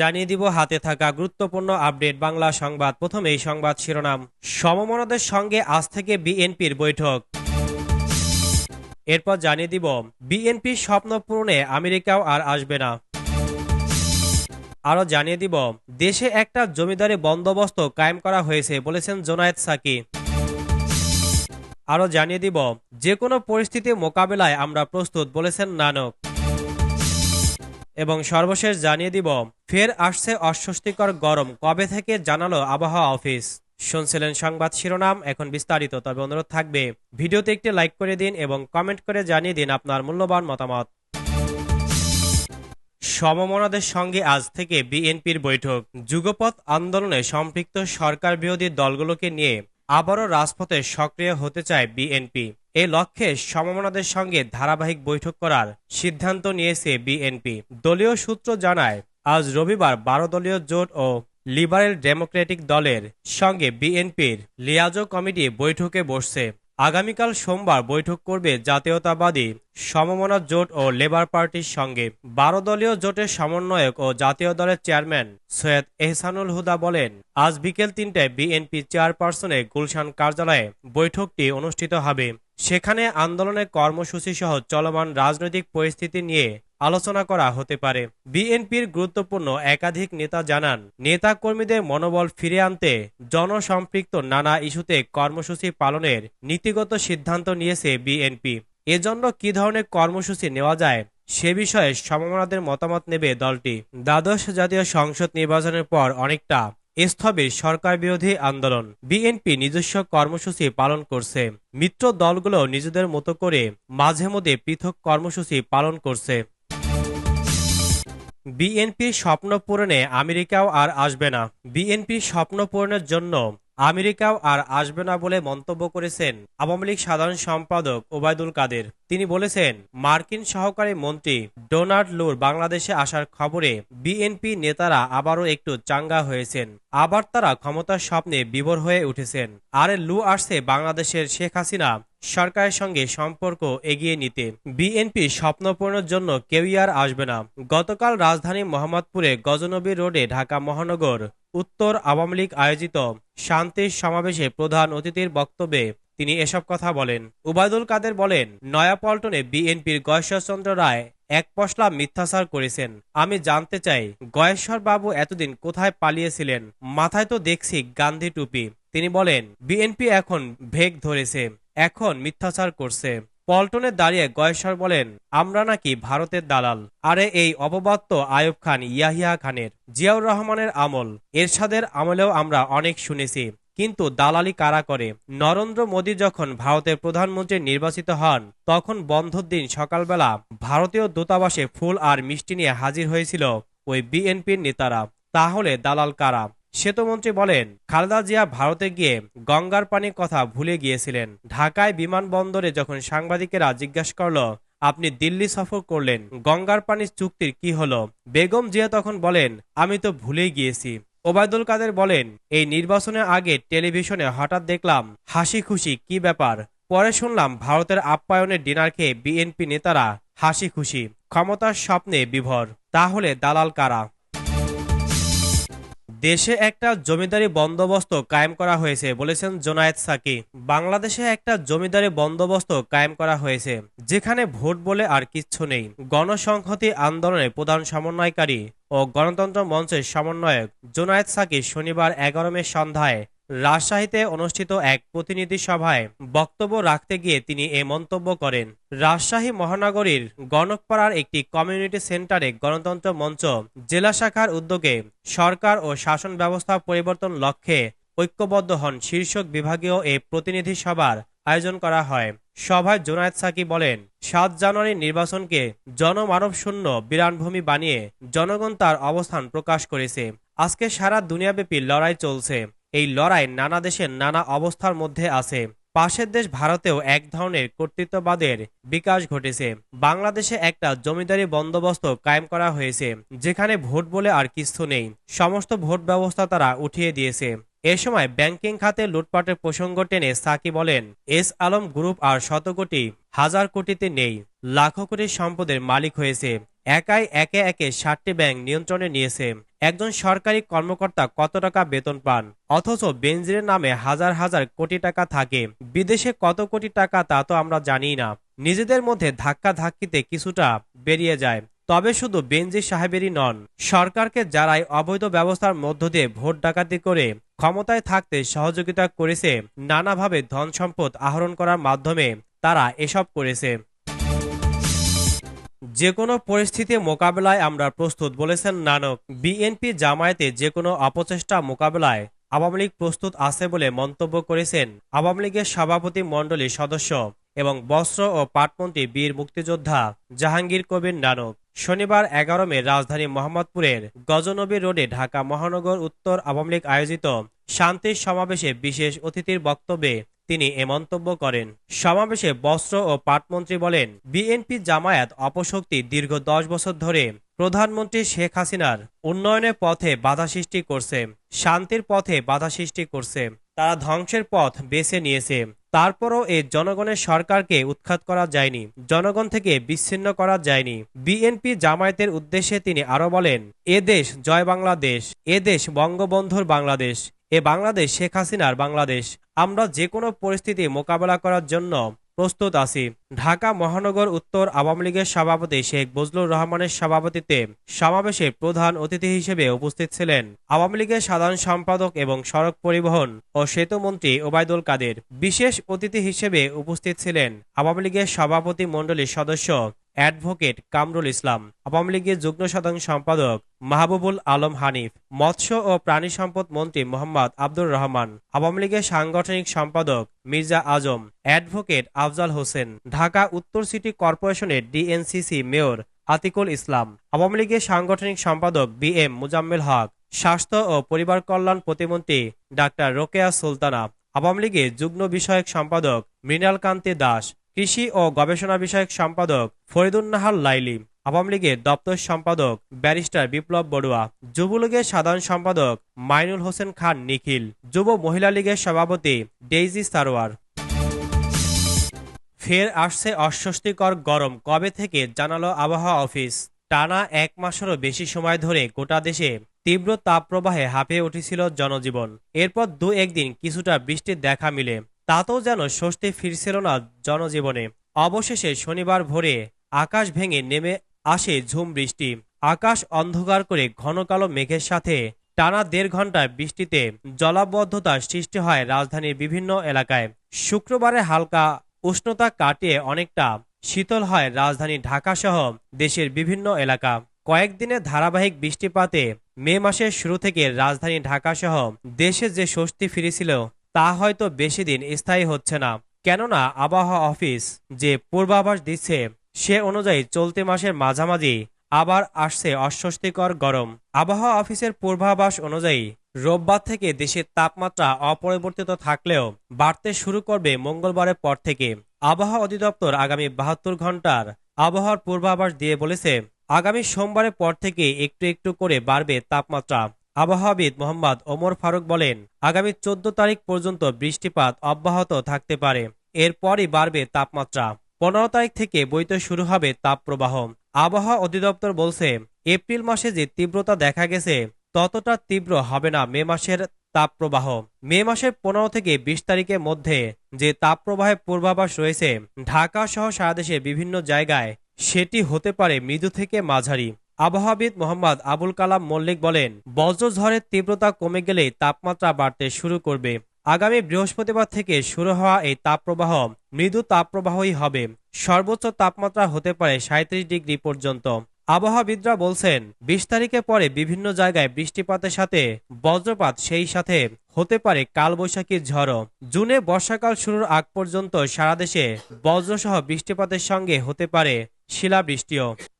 জানিয়ে দিব হাতে থাকা গুরুত্বপূর্ণ আপডেট বাংলা সংবাদ। প্রথম এই সংবাদ শিরোনাম। সমমনাদের সঙ্গে আজ থেকে বিএনপির বৈঠক। এরপর জানিয়ে দিব, বিএনপির স্বপ্ন পূরণে আমেরিকাও আর আসবে না। আরও জানিয়ে দিব, দেশে একটা জমিদারি বন্দোবস্ত কায়েম করা হয়েছে বলেছেন জোনায়েদ সাকি। আরও জানিয়ে দিব যে কোনো পরিস্থিতি মোকাবেলায় আমরা প্রস্তুত বলেছেন নানক। এবং সর্বশেষ জানিয়ে দিব, ফের আসছে অস্বস্তিকর গরম। কবে থেকে জানালো আবহাওয়া অফিস? শুনছিলেন সংবাদ শিরোনাম, এখন বিস্তারিত। তবে অনুরোধ থাকবে, ভিডিওতে একটি লাইক করে দিন এবং কমেন্ট করে জানিয়ে দিন আপনার মূল্যবান মতামত। সমমনাদের সঙ্গে আজ থেকে বিএনপির বৈঠক। যুগপথ আন্দোলনে সম্পৃক্ত সরকার বিরোধী দলগুলোকে নিয়ে আবারও রাজপথে সক্রিয় হতে চায় বিএনপি। এ লক্ষ্যে সমমনাদের সঙ্গে ধারাবাহিক বৈঠক করার সিদ্ধান্ত নিয়েছে বিএনপি। দলীয় সূত্র জানায়, আজ রবিবার বারো দলীয় জোট ও লিবারেল ডেমোক্রেটিক দলের সঙ্গে বিএনপির লিয়াজো কমিটি বৈঠকে বসছে। আগামীকাল সোমবার বৈঠক করবে জাতীয়তাবাদী সমমনা জোট ও লেবার পার্টির সঙ্গে। বারো দলীয় জোটের সমন্বয়ক ও জাতীয় দলের চেয়ারম্যান সৈয়দ এহসানুল হুদা বলেন, আজ বিকেল তিনটায় বিএনপি চেয়ারপারসনে গুলশান কার্যালয়ে বৈঠকটি অনুষ্ঠিত হবে। সেখানে আন্দোলনের কর্মসূচি সহ চলমান রাজনৈতিক পরিস্থিতি নিয়ে আলোচনা করা হতে পারে। বিএনপির গুরুত্বপূর্ণ একাধিক নেতা জানান নেতা কর্মীদের মনোবল ফিরে আনতে জনসম্পৃক্ত নানা ইস্যুতে কর্মসূচি পালনের নীতিগত সিদ্ধান্ত নিয়েছে বিএনপি। এজন্য কি ধরনের কর্মসূচি নেওয়া যায় সে বিষয়ে সমমনাদের মতামত নেবে দলটি। দ্বাদশ জাতীয় সংসদ নির্বাচনের পর অনেকটা স্থবির সরকার বিরোধী আন্দোলন। বিএনপি নিজস্ব কর্মসূচি পালন করছে। মিত্র দলগুলো নিজেদের মতো করে মাঝে মধ্যে পৃথক কর্মসূচি পালন করছে। বিএনপির স্বপ্ন পূরণে আমেরিকাও আর আসবে না। বিএনপির স্বপ্ন পূরণের জন্য আমেরিকাও আর আসবে না বলে মন্তব্য করেছেন আওয়ামী লীগ সাধারণ সম্পাদক ওবায়দুল কাদের। তিনি বলেছেন, মার্কিন সহকারী মন্ত্রী ডোনাল্ড লুর বাংলাদেশে আসার খবরে বিএনপি নেতারা আবারও একটু চাঙ্গা হয়েছেন। আবার তারা ক্ষমতার স্বপ্নে বিভোর হয়ে উঠেছেন। আর লু আসছে বাংলাদেশের শেখ হাসিনা সরকারের সঙ্গে সম্পর্ক এগিয়ে নিতে। বিএনপি স্বপ্ন পূরণের জন্য কেউই আর আসবে না। গতকাল রাজধানী মোহাম্মদপুরে গজনবী রোডে ঢাকা মহানগর উত্তর আওয়ামী লীগ আয়োজিত শান্তির সমাবেশে প্রধান অতিথির বক্তব্যে তিনি এসব কথা বলেন। উবায়দুল কাদের বলেন, নয়াপল্টনে বিএনপির গয়েশ্বরচন্দ্র রায় এক পশলা মিথ্যাচার করেছেন। আমি জানতে চাই গয়েশ্বর বাবু এতদিন কোথায় পালিয়েছিলেন? মাথায় তো দেখছি গান্ধী টুপি। তিনি বলেন, বিএনপি এখন ভেগ ধরেছে, এখন মিথ্যাচার করছে। পল্টনে দাঁড়িয়ে গয়েশ্বর বলেন, আমরা নাকি ভারতের দালাল। আরে এই অপবাদ তো আয়ুব খান, ইয়াহিয়া খানের। জিয়াউর রহমানের আমল, এরশাদের আমলেও আমরা অনেক শুনেছি। কিন্তু দালালি কারা করে? নরেন্দ্র মোদী যখন ভারতের প্রধানমন্ত্রী নির্বাচিত হন, তখন বন্ধর দিন সকালবেলা ভারতীয় দূতাবাসে ফুল আর মিষ্টি নিয়ে হাজির হয়েছিল ওই বিএনপির নেতারা। তাহলে দালাল কারা? সেতুমন্ত্রী বলেন, খালেদা জিয়া ভারতে গিয়ে গঙ্গার পানির কথা ভুলে গিয়েছিলেন। ঢাকায় বিমানবন্দরে যখন সাংবাদিকেরা জিজ্ঞাসা করল, আপনি দিল্লি সফর করলেন, গঙ্গার পানির চুক্তির কি হলো? বেগম জিয়া তখন বলেন, আমি তো ভুলেই গিয়েছি। ওবায়দুল কাদের বলেন, এই নির্বাচনের আগে টেলিভিশনে হঠাৎ দেখলাম, হাসি খুশি, কি ব্যাপার? পরে শুনলাম, ভারতের আপ্যায়নের ডিনার খেয়ে বিএনপি নেতারা হাসি খুশি, ক্ষমতার স্বপ্নে বিভর। তাহলে দালাল কারা? দেশে একটা জমিদারি বন্দোবস্ত কায়েম করা হয়েছে বলেছেন জোনায়েদ সাকি। বাংলাদেশে একটা জমিদারি বন্দোবস্ত কায়েম করা হয়েছে, যেখানে ভোট বলে আর কিচ্ছু নেই। গণসংহতি আন্দোলনের প্রধান সমন্বয়কারী ও গণতন্ত্র মঞ্চের সমন্বয়ক জোনায়েদ সাকি শনিবার এগারো মে সন্ধ্যায় রাজশাহীতে অনুষ্ঠিত এক প্রতিনিধি সভায় বক্তব্য রাখতে গিয়ে তিনি এ মন্তব্য করেন। রাজশাহী মহানগরীর গণকপাড়ার একটি কমিউনিটি সেন্টারে গণতন্ত্র মঞ্চ, জেলা শাখার উদ্যোগে সরকার ও শাসন ব্যবস্থা পরিবর্তন লক্ষ্যে ঐক্যবদ্ধ হন শীর্ষক বিভাগীয় এ প্রতিনিধি সভার আয়োজন করা হয়। সভায় জোনায়েদ সাকি বলেন, সাত জানুয়ারি নির্বাচনকে জনমানব শূন্য বিরানভূমি বানিয়ে জনগণ তার অবস্থান প্রকাশ করেছে। আজকে সারা দুনিয়াব্যাপী লড়াই চলছে। এই লড়াই নানা দেশের নানা অবস্থার মধ্যে আছে। পাশের দেশ ভারতেও এক ধরনের কর্তৃত্ববাদের বিকাশ ঘটেছে। বাংলাদেশে একটা জমিদারি বন্দোবস্ত কায়েম করা হয়েছে, যেখানে ভোট বলে আর কিছু নেই। সমস্ত ভোট ব্যবস্থা তারা উঠিয়ে দিয়েছে। এ সময় ব্যাংকিং খাতে লুটপাটের প্রসঙ্গ টেনে সাকি বলেন, এস আলম গ্রুপ আর শত কোটি হাজার কোটিতে নেই। লাখো কোটি সম্পদের মালিক হয়েছে। একাই একে একে ষাটটি ব্যাংক নিয়ন্ত্রণে নিয়েছে। একজন সরকারি কর্মকর্তা কত টাকা বেতন পান? অথচ বেনজিরের নামে হাজার হাজার কোটি টাকা থাকে। বিদেশে কত কোটি টাকা তা তো আমরা জানি না। নিজেদের মধ্যে ধাক্কা ধাক্কিতে কিছুটা বেরিয়ে যায়। তবে শুধু বেনজির সাহেবেরই নন, সরকারকে যারাই অবৈধ ব্যবস্থার মধ্য দিয়ে ভোট ডাকাতি করে ক্ষমতায় থাকতে সহযোগিতা করেছে, নানাভাবে ধন সম্পদ আহরণ করার মাধ্যমে তারা এসব করেছে। যে কোনো পরিস্থিতি মোকাবেলায় আমরা প্রস্তুত, বলেছেন নানক। বিএনপি জামায়াতে যে কোনো অপচেষ্টা মোকাবেলায় আওয়ামী লীগ প্রস্তুত আছে বলে মন্তব্য করেছেন আওয়ামী লীগের সভাপতি মণ্ডলীর সদস্য এবং বস্ত্র ও পাটমন্ত্রী বীর মুক্তিযোদ্ধা জাহাঙ্গীর কবির নানক। শনিবার এগারো মে রাজধানী মোহাম্মদপুরের গজনবী রোডে ঢাকা মহানগর উত্তর আওয়ামী লীগ আয়োজিত শান্তির সমাবেশে বিশেষ অতিথির বক্তব্যে তিনি এ মন্তব্য করেন। সমাবেশে বস্ত্র ও পাটমন্ত্রী বলেন, বিএনপি জামায়াত অপশক্তি দীর্ঘ দশ বছর ধরে প্রধানমন্ত্রী শেখ হাসিনার উন্নয়নের পথে বাধা সৃষ্টি করছে, শান্তির পথে বাধা সৃষ্টি করছে। তারা ধ্বংসের পথ বেছে নিয়েছে। তারপরও এ জনগণের সরকারকে উৎখাত করা যায়নি, জনগণ থেকে বিচ্ছিন্ন করা যায়নি। বিএনপি জামায়াতের উদ্দেশ্যে তিনি আরও বলেন, এ দেশ জয় বাংলাদেশ, এ দেশ বঙ্গবন্ধুর বাংলাদেশ। এ বাংলাদেশ, শেখ হাসিনার বাংলাদেশ। আমরা যে কোনো পরিস্থিতি মোকাবেলা করার জন্য প্রস্তুত আছি। ঢাকা মহানগর উত্তর আওয়ামী লীগের সভাপতি শেখ বজলুর রহমানের সভাপতিত্বে সমাবেশে প্রধান অতিথি হিসেবে উপস্থিত ছিলেন আওয়ামী লীগের সাধারণ সম্পাদক এবং সড়ক পরিবহন ও সেতু মন্ত্রী ওবায়দুল কাদের। বিশেষ অতিথি হিসেবে উপস্থিত ছিলেন আওয়ামী লীগের সভাপতি মণ্ডলীর সদস্য অ্যাডভোকেট কামরুল ইসলাম, আওয়ামী লীগের যুগ্ম সাধারণ সম্পাদক মাহবুবুল আলম হানিফ, মৎস্য ও প্রাণী সম্পদ মন্ত্রী মোহাম্মদ আব্দুর রহমান, আওয়ামী লীগের সাংগঠনিক সম্পাদক মির্জা আজম, অ্যাডভোকেট আফজাল হোসেন, ঢাকা উত্তর সিটি কর্পোরেশনের ডিএনসিসি মেয়র আতিকুল ইসলাম, আওয়ামী লীগের সাংগঠনিক সম্পাদক বি এম মুজাম্মেল হক, স্বাস্থ্য ও পরিবার কল্যাণ প্রতিমন্ত্রী ডাক্তার রোকেয়া সুলতানা, আওয়ামী লীগের যুগ্ম বিষয়ক সম্পাদক মৃণাল কান্তি দাস কৃষি ও গবেষণা বিষয়ক সম্পাদক ফরিদুন্নাহার লাইলি, আওয়ামী লীগের দপ্তর সম্পাদক ব্যারিস্টার বিপ্লব বড়ুয়া যুবলীগের সাধারণ সম্পাদক মাইনুল হোসেন খান নিখিল, যুব মহিলা লীগের সভাপতি ডেইজি সারোয়ার। ফের আসছে অস্বস্তিকর গরম। কবে থেকে জানালো আবহাওয়া অফিস? টানা এক মাসেরও বেশি সময় ধরে গোটা দেশে তীব্র তাপপ্রবাহে হাঁপিয়ে উঠেছিল জনজীবন। এরপর দু একদিন কিছুটা বৃষ্টির দেখা মিলে। তাতেও যেন স্বস্তি ফিরছিল না জনজীবনে। অবশেষে শনিবার ভোরে আকাশ ভেঙে নেমে আসে ঝুম বৃষ্টি। আকাশ অন্ধকার করে ঘন কালো মেঘের সাথে টানা দেড় ঘন্টায় বৃষ্টিতে জলাবদ্ধতার সৃষ্টি হয় রাজধানীর বিভিন্ন এলাকায়। শুক্রবারে হালকা উষ্ণতা কাটিয়ে অনেকটা শীতল হয় রাজধানী ঢাকা সহ দেশের বিভিন্ন এলাকা। কয়েকদিনের ধারাবাহিক বৃষ্টিপাতে মে মাসের শুরু থেকে রাজধানী ঢাকা সহ দেশে যে স্বস্তি ফিরেছিল তা হয়তো বেশি দিন স্থায়ী হচ্ছে না। কেননা আবহাওয়া অফিস যে পূর্বাভাস দিচ্ছে, সে অনুযায়ী চলতি মাসের মাঝামাঝি আবার আসছে অস্বস্তিকর গরম। আবহাওয়া অফিসের পূর্বাভাস অনুযায়ী রোববার থেকে দেশের তাপমাত্রা অপরিবর্তিত থাকলেও বাড়তে শুরু করবে মঙ্গলবারের পর থেকে। আবহাওয়া অধিদপ্তর আগামী বাহাত্তর ঘণ্টার আবহাওয়ার পূর্বাভাস দিয়ে বলেছে, আগামী সোমবারের পর থেকে একটু একটু করে বাড়বে তাপমাত্রা। আবহাওয়াবিদ মোহাম্মদ ওমর ফারুক বলেন, আগামী চোদ্দ তারিখ পর্যন্ত বৃষ্টিপাত অব্যাহত থাকতে পারে। এরপরই বাড়বে তাপমাত্রা। পনেরো তারিখ থেকে বইতে শুরু হবে তাপপ্রবাহ। আবহাওয়া অধিদপ্তর বলছে, এপ্রিল মাসে যে তীব্রতা দেখা গেছে, ততটা তীব্র হবে না মে মাসের তাপপ্রবাহ। মে মাসের পনেরো থেকে বিশ তারিখের মধ্যে যে তাপপ্রবাহের পূর্বাভাস রয়েছে, ঢাকা সহ সারা দেশে বিভিন্ন জায়গায় সেটি হতে পারে মৃদু থেকে মাঝারি। আবহাওয়াবিদ মোহাম্মদ আবুল কালাম মল্লিক বলেন বজ্রঝড়ের তীব্রতা কমে গেলেই তাপমাত্রা বাড়তে শুরু করবে। আগামী বৃহস্পতিবার থেকে শুরু হওয়া এই তাপপ্রবাহ মৃদু তাপপ্রবাহই হবে। সর্বোচ্চ তাপমাত্রা হতে পারে সাঁত্রিশ ডিগ্রি পর্যন্ত। আবহাওয়াবিদরা বলছেন, বিশ তারিখের পরে বিভিন্ন জায়গায় বৃষ্টিপাতের সাথে বজ্রপাত সেই সাথে হতে পারে কালবৈশাখীর ঝড়ও। জুনে বর্ষাকাল শুরুর আগ পর্যন্ত সারা দেশে বজ্রসহ বৃষ্টিপাতের সঙ্গে হতে পারে শিলাবৃষ্টিও।